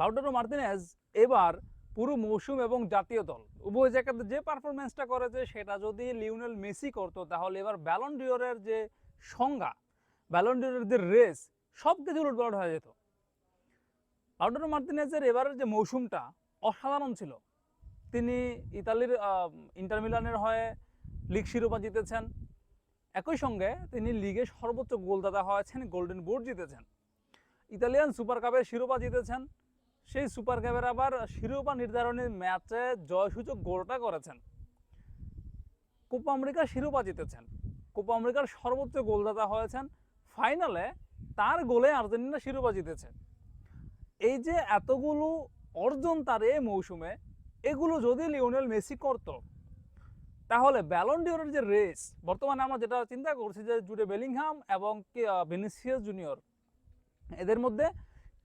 লাউডারো Martinez এবার পুরো মৌসুম এবং জাতীয় দল। উভয় জায়গাতে যে পারফরমেন্সটা করেছে, সেটা যদি লিওনেল মেসি করতো, তাহলে এবার ব্যালন ডিওরের যে সংজ্ঞা ব্যালন ডিওরের যে রেস সব কিছু উলটপালট হয়ে যেত। লাউডারো মার্তিনেজের এবারের যে মৌসুমটা অসাধারণ ছিল। তিনি ইতালির ইন্টারমিলানের হয়ে লিগ শিরোপা জিতেছেন। একই সঙ্গে তিনি লিগে সর্বোচ্চ গোলদাতা হয়েছেন, গোল্ডেন বোর্ড জিতেছেন। ইতালিয়ান সুপার কাপের শিরোপা জিতেছেন। সেই সুপার কাপের আবার শিরোপা নির্ধারণী ম্যাচে জয়সূচক গোলটা করেছেন। কোপা আমেরিকার শিরোপা জিতেছেন। কোপা আমেরিকার সর্বোচ্চ গোলদাতা হয়েছেন। ফাইনালে তার গোলে আর্জেন্টিনা শিরোপা জিতেছে। এই যে এতগুলো অর্জন তার এই মৌসুমে, এগুলো যদি লিওনেল মেসি করত, তাহলে ব্যালন ডিওরের যে রেস, বর্তমানে আমরা যেটা চিন্তা করছি যে জুডে বেলিংহাম এবং ভিনিসিয়াস জুনিয়র, এদের মধ্যে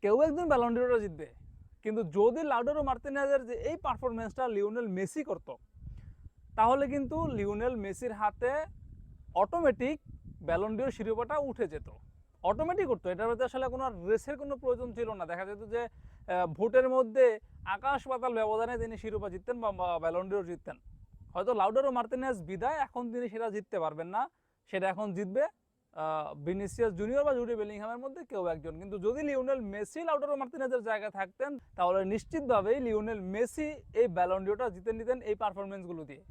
কেউ একজন ব্যালন ডিওরটা জিতবে। কিন্তু যদি লাউডারো মার্তিনেজের যে এই পারফরমেন্সটা লিওনেল মেসি করতো, তাহলে কিন্তু লিওনেল মেসির হাতে অটোমেটিক ব্যালন ডিওর শিরোপাটা উঠে যেত। অটোমেটিক করতো। এটার মধ্যে আসলে কোনো রেসের কোনো প্রয়োজন ছিল না। দেখা যেত যে ভোটের মধ্যে আকাশ পাতাল ব্যবধানে তিনি শিরোপা জিততেন বা ব্যালন ডিওর জিততেন। হয়তো লাউডারো মার্তিনেজ বিদায়, এখন তিনি সেটা জিততে পারবেন না। সেটা এখন জিতবে। ভিনিসিয়াস জুনিয়র বা জুডি বেলিংহামের মধ্যে কেউ একজন। কিন্তু যদি লিওনেল মেসি লাউডারো মার্তিনেজের জায়গায় থাকতেন, তাহলে নিশ্চিতভাবেই লিওনেল মেসি এই ব্যালন্ডিওটা জিতে নিতেন এই পারফরমেন্সগুলো দিয়ে।